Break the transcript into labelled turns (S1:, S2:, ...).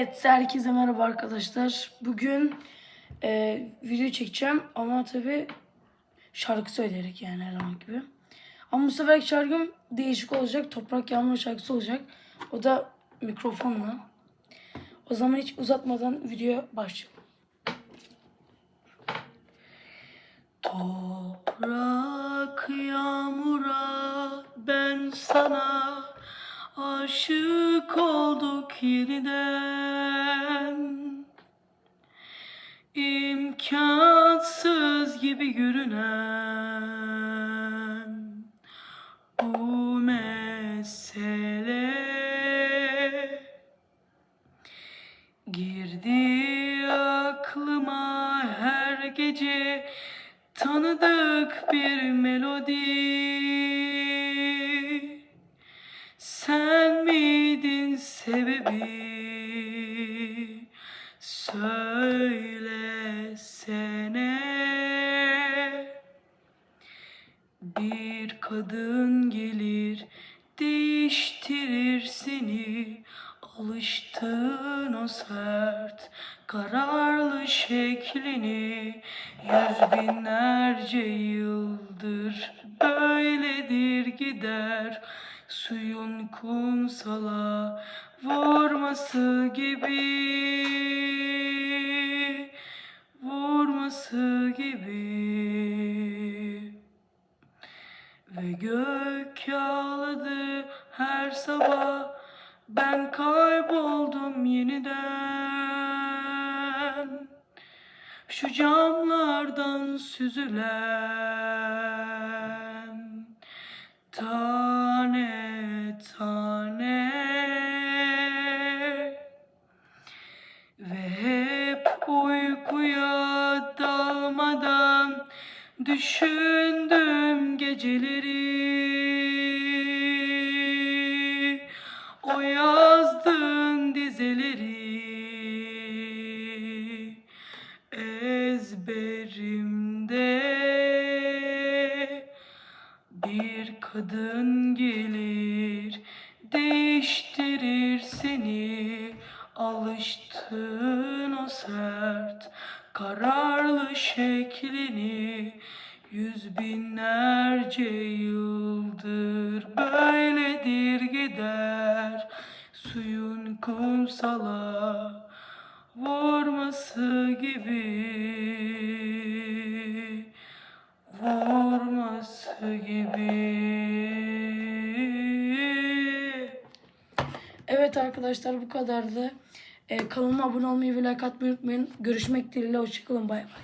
S1: Evet, herkese merhaba arkadaşlar. Bugün e, video çekeceğim ama tabi şarkı söyleyerek yani her zaman gibi. Ama bu seferki şarkım değişik olacak. Toprak Yağmur şarkısı olacak. O da mikrofonla. O zaman hiç uzatmadan videoya başlayalım. Toprak yağmura ben sana aşık olduk yeniden İmkansız gibi görünen bu mesele. Girdi aklıma her gece tanıdık bir melodi. Sen sebebi söylesene. Bir kadın gelir değiştirir seni. Alıştığın o sert kararlı şeklini Yüz binlerce yıldır böyledir gider Suyun kumsala vurması gibi. Vurması gibi. Ve gök ağladı her sabah. Ben kayboldum yeniden. Şu camlardan süzülen Tane Ve hep uykuya dalmadan Düşündüm geceleri. O yazdığın dizeleri Ezberimde. Bir kadın gelir değiştirir seni alıştığın o sert kararlı şeklini. Yüz binlerce yıldır böyledir gider. Suyun kumsala vurması gibi. Vurması gibi. Evet arkadaşlar bu kadardı. Ee, kanalıma abone olmayı ve like atmayı unutmayın. Görüşmek dileğiyle. Hoşçakalın. Bay bay.